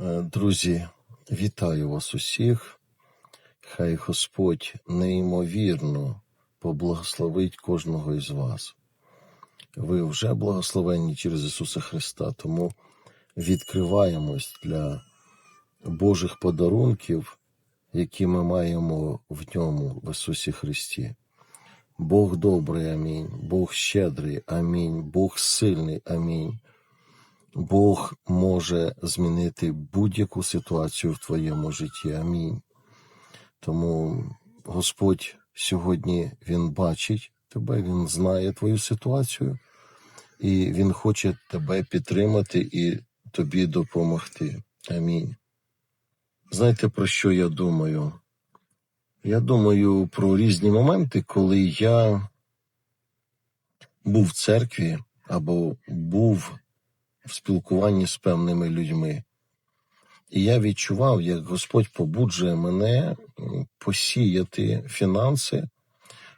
Е, Друзі, вітаю вас усіх. Хай Господь неймовірно поблагословить кожного із вас. Ви вже благословенні через Ісуса Христа, тому відкриваємось для Божих подарунків, які ми маємо в ньому, в Ісусі Христі. Бог добрий, амінь, Бог щедрий, амінь, Бог сильний, амінь. Бог може змінити будь-яку ситуацію в твоєму житті. Амінь. Тому Господь сьогодні Він бачить тебе, Він знає твою ситуацію, і Він хоче тебе підтримати і тобі допомогти. Амінь. Знаєте, про що я думаю? Я думаю про різні моменти, коли я був в церкві або був в спілкуванні з певними людьми. І я відчував, як Господь побуджує мене посіяти фінанси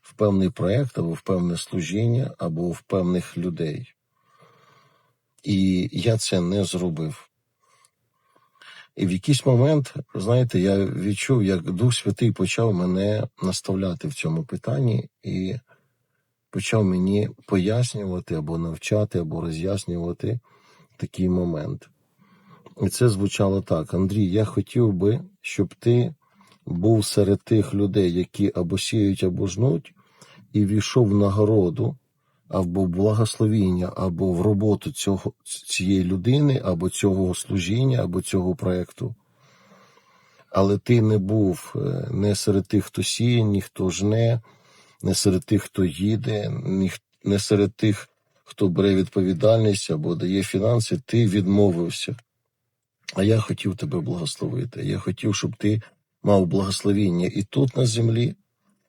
в певний проєкт або в певне служіння, або в певних людей. І я це не зробив. І в якийсь момент, знаєте, я відчув, як Дух Святий почав мене наставляти в цьому питанні і почав мені пояснювати або навчати, або роз'яснювати такий момент. І це звучало так: Андрій, я хотів би, щоб ти був серед тих людей, які або сіють, або жнуть, і війшов в нагороду, або в благословіння, або в роботу цього, цієї людини, або цього служіння, або цього проєкту. Але ти не був е, не серед тих, хто сіє, ні хто жне, не серед тих, хто їде, не серед тих, хто бере відповідальність або дає фінанси, ти відмовився. А я хотів тебе благословити. Я хотів, щоб ти мав благословіння і тут на землі,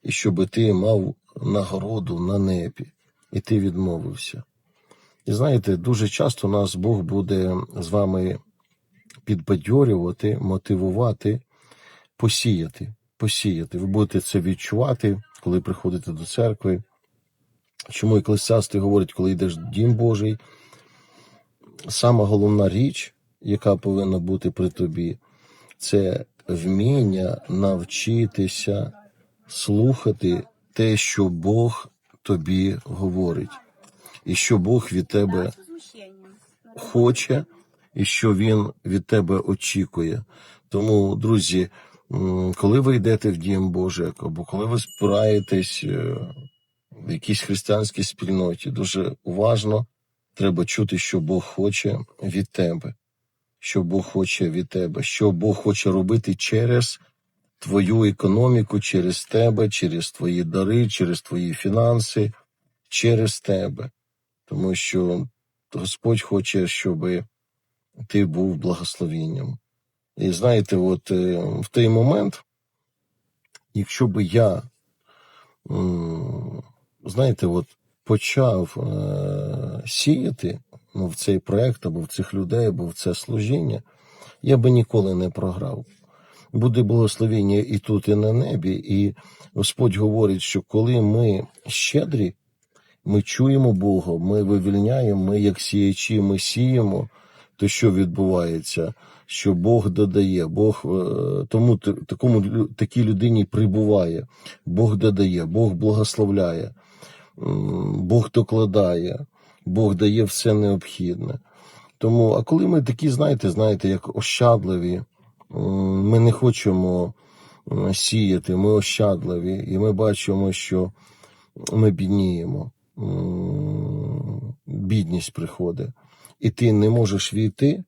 і щоб ти мав нагороду на небі, і ти відмовився. І знаєте, дуже часто нас Бог буде з вами підбадьорювати, мотивувати, посіяти. Посіяти. Ви будете це відчувати, коли приходите до церкви. Чому еклесіасти говорять, коли йдеш в дім Божий, сама головна річ, яка повинна бути при тобі, це вміння навчитися слухати те, що Бог тобі говорить, і що Бог від тебе хоче, і що Він від тебе очікує. Тому, друзі, коли ви йдете в дім Божий, або коли ви збираєтесь е, в якійсь християнській спільноті, дуже уважно треба чути, що Бог хоче від тебе, що Бог хоче від тебе, що Бог хоче робити через твою економіку, через тебе, через твої дари, через твої фінанси, через тебе. Тому що Господь хоче, щоб ти був благословенням. І знаєте, от е, в той момент, якщо би я, знаєте, от почав е, сіяти ну, в цей проект або в цих людей, або в це служіння, я би ніколи не програв. Буде благословення і тут, і на небі. І Господь говорить, що коли ми щедрі, ми чуємо Бога, ми вивільняємо, ми як сіячі, ми сіємо, то що відбувається? Що Бог додає, Бог е, тому такому такій людині прибуває, Бог додає, Бог благословляє, Бог докладає, Бог дає все необхідне. Тому, а коли ми такі, знаєте, знаєте, як ощадливі, ми не хочемо сіяти, ми ощадливі, і ми бачимо, що ми бідніємо. Бідність приходить. І ти не можеш війти,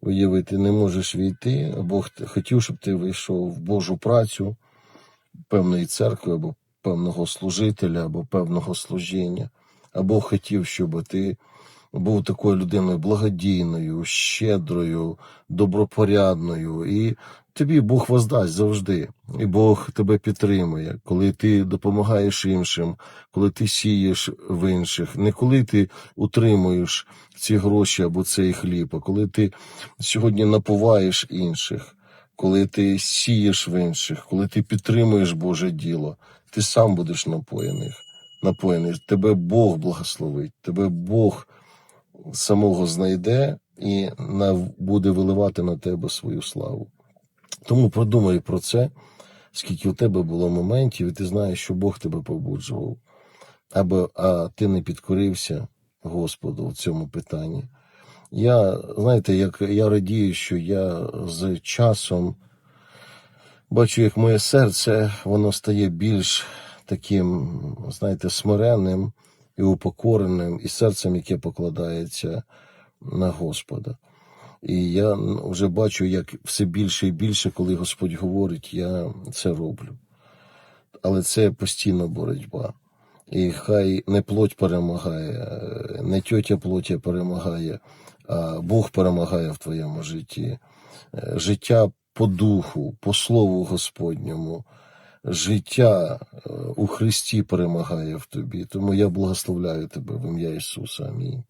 уявити, не можеш війти. Бог хотів, щоб ти вийшов в Божу працю певної церкви, або певного служителя, або певного служіння. А Бог хотів, щоб ти був такою людиною благодійною, щедрою, добропорядною, і тобі Бог воздасть завжди. І Бог тебе підтримує, коли ти допомагаєш іншим, коли ти сієш в інших, не коли ти утримуєш ці гроші або цей хліб, а коли ти сьогодні напуваєш інших, коли ти сієш в інших, коли ти підтримуєш Боже діло, ти сам будеш напоєний. напоєний. Тебе Бог благословить, тебе Бог самого знайде і буде виливати на тебе свою славу. Тому продумай про це, скільки у тебе було моментів, і ти знаєш, що Бог тебе побуджував, або а ти не підкорився Господу в цьому питанні. Я, знаєте, як я радію, що я з часом бачу, як моє серце воно стає більш таким, знаєте, смиренним і упокореним, і серцем, яке покладається на Господа. І я вже бачу, як все більше і більше, коли Господь говорить, я це роблю. Але це постійна боротьба. І хай не плоть перемагає, не тьотя плотя перемагає, а Бог перемагає в твоєму житті. Е, Життя по духу, по слову Господньому, життя е, у Христі перемагає в тобі. Тому я благословляю тебе в ім'я Ісуса. Амінь.